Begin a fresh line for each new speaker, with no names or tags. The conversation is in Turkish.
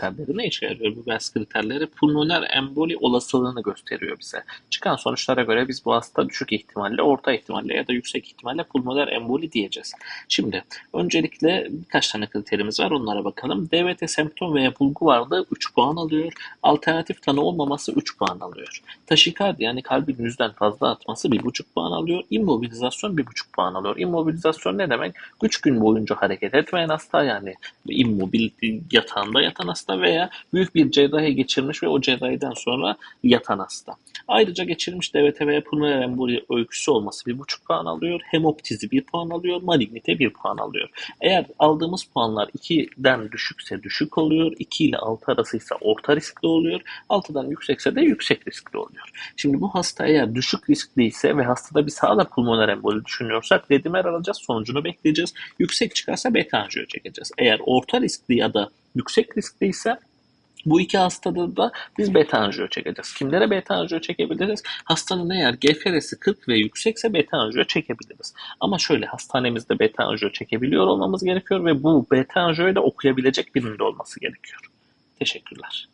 kriterleri ne işe yarıyor? Bu Wells kriterleri pulmoner emboli olasılığını gösteriyor bize. Çıkan sonuçlara göre biz bu hasta düşük ihtimalle, orta ihtimalle ya da yüksek ihtimalle pulmoner emboli diyeceğiz. Şimdi öncelikle birkaç tane kriterimiz var onlara bakalım. DVT semptom veya bulgu varlığı 3 puan alıyor. Alternatif tanı olmaması 3 puan alıyor. Taşikardi yani kalbin yüzden fazla atması 1,5 puan alıyor. İmmobilizasyon 1,5 puan alıyor. İmmobilizasyon ne demek? 3 gün boyunca hareket etmeyen hasta yani immobil yatağında yatan hasta veya büyük bir cerrahi geçirmiş ve o cerrahiden sonra yatan hasta. Ayrıca geçirmiş DVT veya pulmoner emboli öyküsü olması 1,5 puan alıyor. Hemoptizi 1 puan alıyor. Malignite 1 puan alıyor. Eğer aldığımız puanlar 2'den düşükse düşük oluyor. 2 ile 6 arasıysa orta riskli oluyor. 6'dan yüksekse de yüksek riskli oluyor. Şimdi bu hasta eğer düşük riskliyse ve hastada bir sağda pulmoner emboli düşünüyorsak dedimer alacağız. Sonucunu bekleyeceğiz. Yüksek çıkarsa beta çekeceğiz. Eğer orta riskli ya da yüksek riskliyse bu iki hastada da biz beta anjiyo çekeceğiz. Kimlere beta anjiyo çekebiliriz? Hastanın eğer GFR'si 40 ve yüksekse beta anjiyo çekebiliriz. Ama şöyle hastanemizde beta anjiyo çekebiliyor olmamız gerekiyor ve bu beta anjiyoyu da okuyabilecek birinde olması gerekiyor. Teşekkürler.